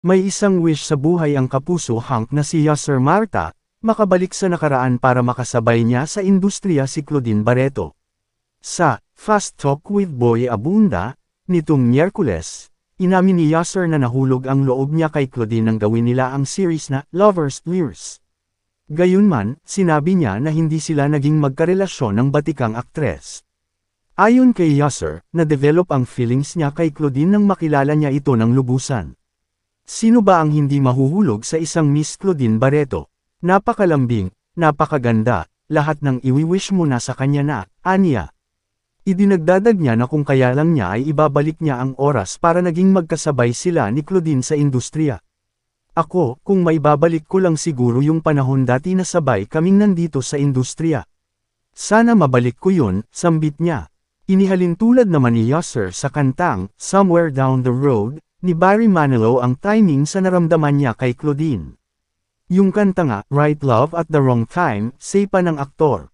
May isang wish sa buhay ang kapuso Hank na si Yasser Marta, makabalik sa nakaraan para makasabay niya sa industriya si Claudine Barreto. Sa Fast Talk with Boy Abunda, nitong Miyerkules, inamin ni Yasser na nahulog ang loob niya kay Claudine nang gawin nila ang series na Lovers Years. Gayunman, sinabi niya na hindi sila naging magkarelasyon ng batikang aktres. Ayon kay Yasser, na-develop ang feelings niya kay Claudine nang makilala niya ito ng lubusan. Sino ba ang hindi mahuhulog sa isang Miss Claudine Barreto? Napakalambing, napakaganda, lahat ng iwi-wish mo na sa kanya na, aniya. Idinagdadag niya na kung kaya lang niya ay ibabalik niya ang oras para naging magkasabay sila ni Claudine sa industriya. Ako, kung may babalik ko lang siguro yung panahon dati na sabay kaming nandito sa industriya. Sana mabalik ko yun, sambit niya. Inihalin tulad naman ni Yasser sa kantang, Somewhere Down the Road, ni Barry Manilow ang timing sa naramdaman niya kay Claudine. Yung kanta nga, Right Love at the Wrong Time, say pa ng aktor.